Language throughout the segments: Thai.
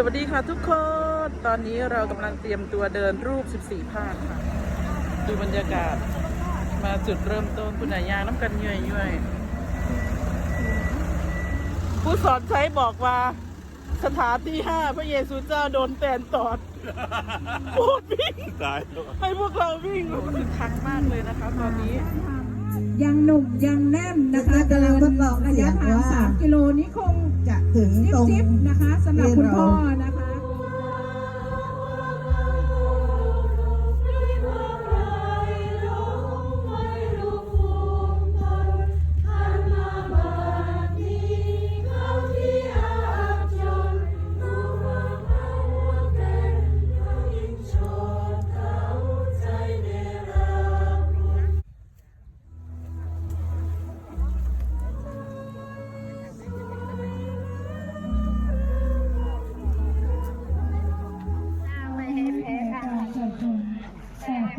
สวัสดีค่ะทุกคน ตอนนี้เรากำลังเตรียมตัวเดินรูป 14 ภาคค่ะ ดูบรรยากาศ มาจุดเริ่มต้นคุณนายยางน้ำกันย่อยย่อยๆผู้สอนใช้บอกว่า สถานที่ห้าพระเยซูเจ้าโดนแตนตอดพูดวิ่งตายแล้วให้พวกเราวิ่งคือคักมากเลยนะคะ ตอนนี้ ยังหนุ่มยังแน่นนะคะกำลังทดลองระเสียะยงทางว่าสามกิโลนี้คงจะ ถึงตรงจิ๊บนะคะสำหรับคุณพ่อนะคะ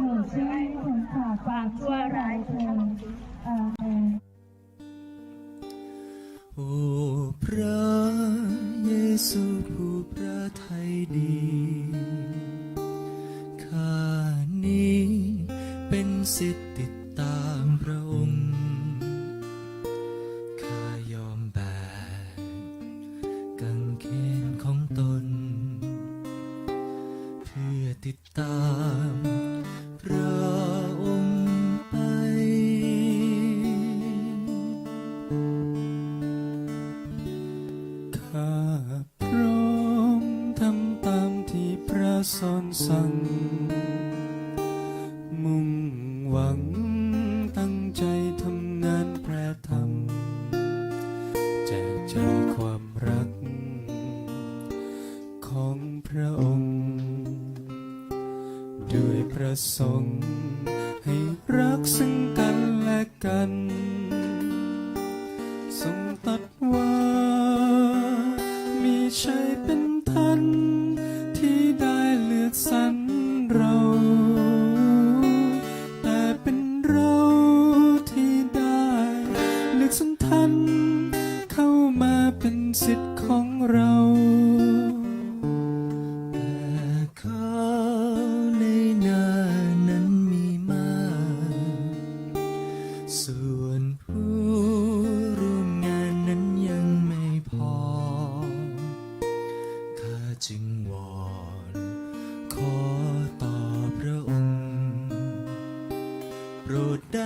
แต่โปรดช่วยผลจากความชั่วร้ายเธออาเมนโอ้พระเยซูผู้พระไทยดีข้านี้เป็นสิทธิ ที่อนสั่งมุ่งหวังตั้งใจทำงานแปรธรรมแจกใจความรัก ของพระองค์ ด้วยประสงค์ให้รักซึ่งกันและกันทรงตัดว่า มีชัยเป็น เรา แต่เป็นเราที่ได้เลือกสรรท่านเข้ามาเป็นสิทธิ์ของเรา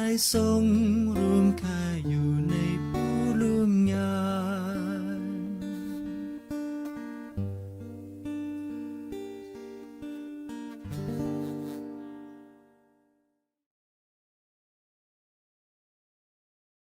ายทรงรวมข้าอยู่ใน